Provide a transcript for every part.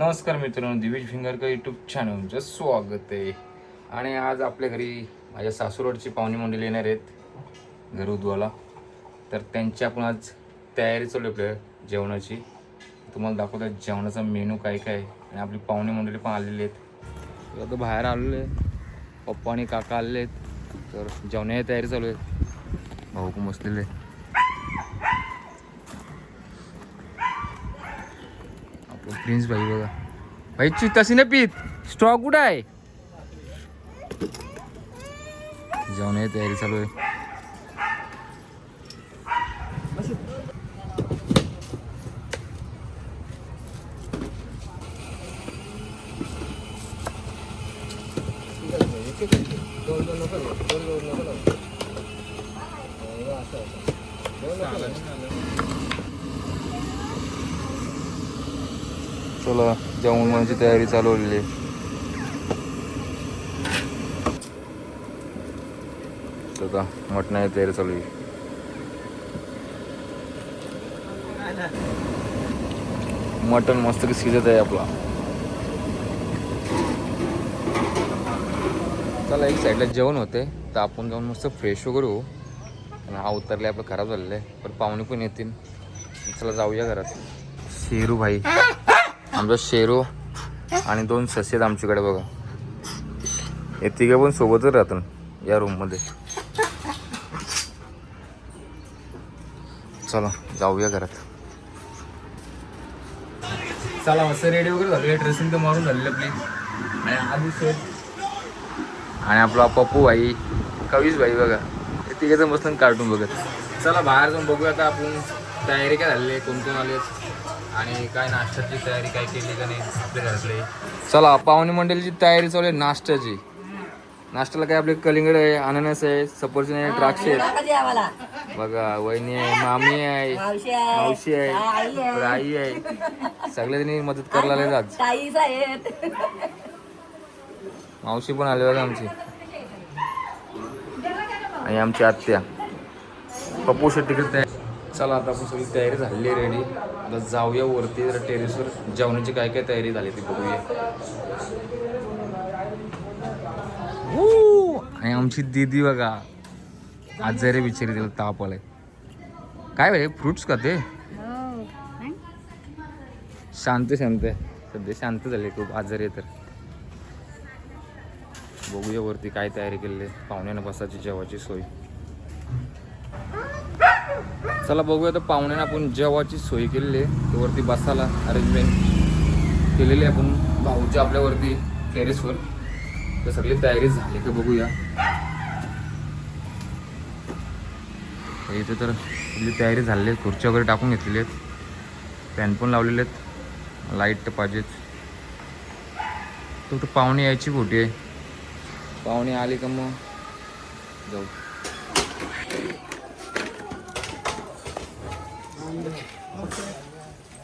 नमस्कार मित्रांनो दिवेश भिंगरकर यूट्यूब चॅनलचं स्वागत आहे. आणि आज आपल्या घरी माझ्या सासूरवाडची पाहुणे मंडळी येणार आहेत घर उद्वाला तर त्यांची आपण आज तयारी चालू आहे आपल्या जेवणाची. तुम्हाला दाखवतो जेवणाचा मेनू काय काय आणि आपली पाहुणे मंडळी पण आलेली आहेत. आता बाहेर आलेले आहे. पप्पा आणि काका आलेले आहेत. तर जेवणाची तयारी चालू आहे. भाऊ पण बसलेले आहे. प्रिन्स भाई बघा. भाई ची तशी नाही पीत. स्टॉक कुठं आहे? जेवणाची तयारी चालू आहे. चला जेवणाची तयारी चालू आहे. आता मटणाची तयारी चालू आहे. मटण मस्त की शिजत आहे आपला. चला एक साईडला जेवण होते. तर आपण जाऊन मस्त फ्रेश वगैरे होऊ. आणि हा उतरले आपलं खराब झालेलं आहे. पण पाहुणे पण येतील. चला जाऊया घरात. शेरू भाई. आमचा शेरू आणि दोन ससे आहेत आमच्याकडे बघा. हे तिघे पण सोबतच राहतात या रूममध्ये चला जाऊया घरात. चला मस्त रेडी वगैरे झाली. ड्रेसिंग तर मारून झालेली आपली. आणि आधी सेट आणि आपला पप्पू भाई कवीस भाई बघा. हे तिघे तर मस्त कार्टून बघत. चला बाहेर जाऊन बघूया आता आपण. तयारी काय झालेली कोण कोण आले आणि काय नाश्त्याची तयारी काय केली का नाही आपल्या घरातले? चला पाहुणे मंडळीची तयारी चालू आहे नाश्त्याची. नाश्त्याला काय आपले कलिंगड आहे अननस आहे सफरचंद आहे द्राक्ष आहेत. बघा वहिनी आहे मामी आहे मावशी आहे आई आहे. सगळ्यांनी मदत करायला आले आज. मावशी पण आले बघा आमची. आणि आमची आत्या. पप्पू शेट्टीकडे तयार. चला आता आपण सगळी तयारी झालेली आहे रेडी आता जाऊया वरती जरा टेरेसवर जेवणाची काय काय तयारी झाली ती बघूया. आणि आमची दीदी बघा. आजारी बिचारी तिला ताप आलाय. काय भाई फ्रुट्स का ते? शांत शांत. आहे सध्या शांत झाले खूप आजारी आहे तर. बघूया वरती काय तयारी केलेली आहे. पाहुण्यांना बसायची जेवायची सोय. चला बघूया तर पाहुण्यांना आपण जेवायची सोय केलेली आहे. ते वरती बसायला अरेंजमेंट केलेली आहे आपण. भाऊच्या आपल्यावरती टेरेसवर तर सगळी तयारी झाली का बघूया. इथे तर सगळी तयारी झालेली आहे खुर्च्या वगैरे टाकून घेतलेली आहेत. फॅन पण लावलेले आहेत. लाइट तर पाहिजेच. तो तर पाहुणे यायची खोटी आहे. पाहुणे आले का मग? जाऊ.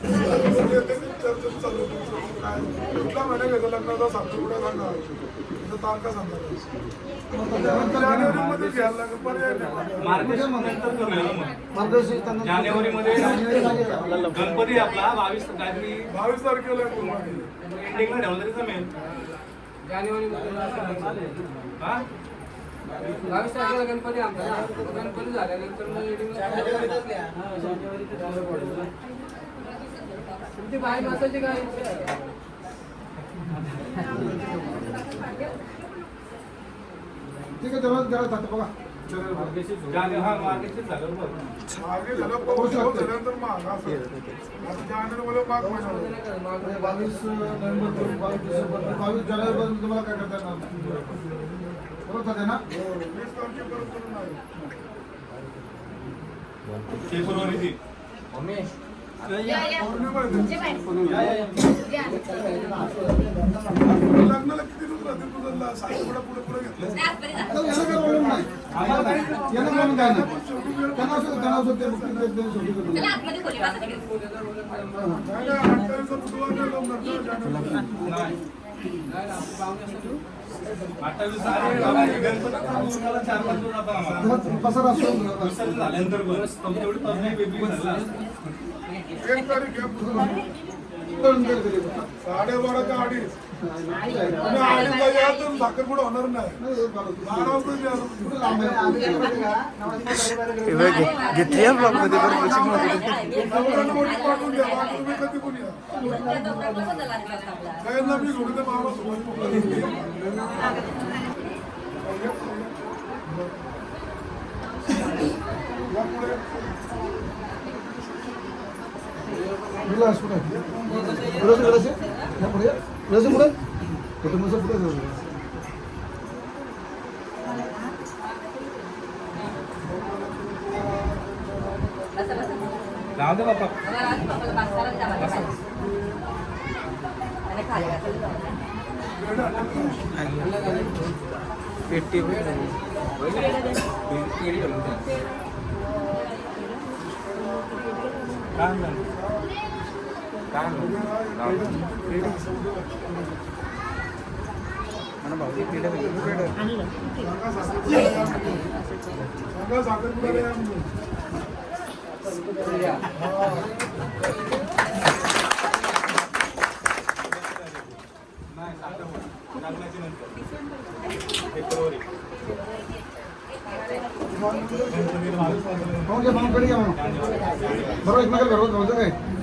निघ. त्या बसले ना आपली जानेवारीमध्ये गणपती आपला बावीस काहीतरी बावीस तारखेला. एंडिंगला ठेवलं तरी जमेल हा बावीस तारखेला गणपती आमचा. गणपती झाल्यानंतर मग एडिंगला- तुमची मासाची काय इच्छा? ठीक आहे तेव्हा द्यावं जातं बघा हा, होता. बावीस नोव्हेंबर बावीस डिसेंबर बावीस जानेवारीपर्यंत तुम्हाला काय करता येणार. बरोबर आहे ना. फेब्रुवारीची. या, या. पौर्णिमा आहे जे बाहेर. या. ते. लग्नाला किती दिवस राहतील तुझं ला- साखरपुडा पुढे पुढे घेतलं जा, साडेबारा ते अडीच तुम्ही अडीचला या तर साखरपुडा होणार नाही बारा वाजता या. कुठे लांब आहे? घेतली ब्लॉग मध्ये नवऱ्याला मोठी पाठवून द्या बाकी तुम्ही कधी कोणी या त्या दोघांना कसं झालं आता आपला? सगळ्यांना मी घेऊन येते मामा सोबत या पुढे. विलास पुढे. विलास, विलास आहे? या पुढे. विलास आहे पुढे? कुटुंबाचं पुढे जाऊ. बसा, बसा. काय म्हणलं? सांगा साखरपुड्याला या नाही, घ्या, बरोबर एकमेकाला काय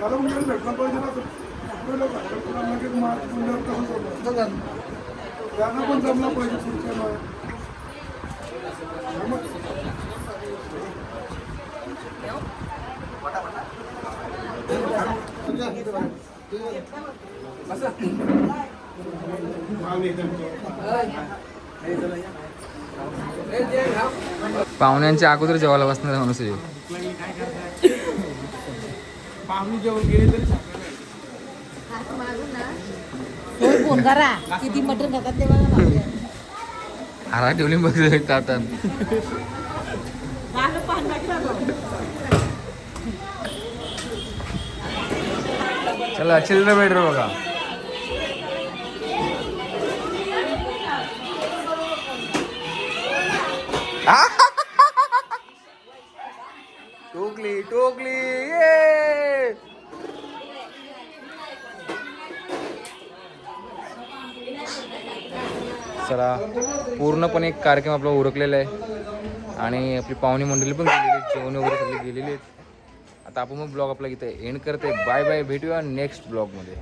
त्याला म्हणजे भेटलं पाहिजे ना तर. लगेच मार्च कसं त्यांना पण जमलं पाहिजे पुढच्या मग पाहुण्यांच्या अगोदर जेवायला बसणार माणूस पाहुणे जेवण गेले तरी. फोन करा किती खातात ते बघा. हारा ठेवली बघ ताटात गाणं पान टाकला तो. चला चिल्ड्रन बेटर बघा टोकली टोकली चला पूर्णपणे एक कार्यक्रम आपला उरकलेला आहे. आणि आपली पाहुणी मंडळी पण गेलेली आहेत जेवण वगैरे सगळी गेलेली आहेत. आता आपण मग ब्लॉग आपला इथे एंड करते. बाय बाय भेटूया नेक्स्ट ब्लॉगमध्ये.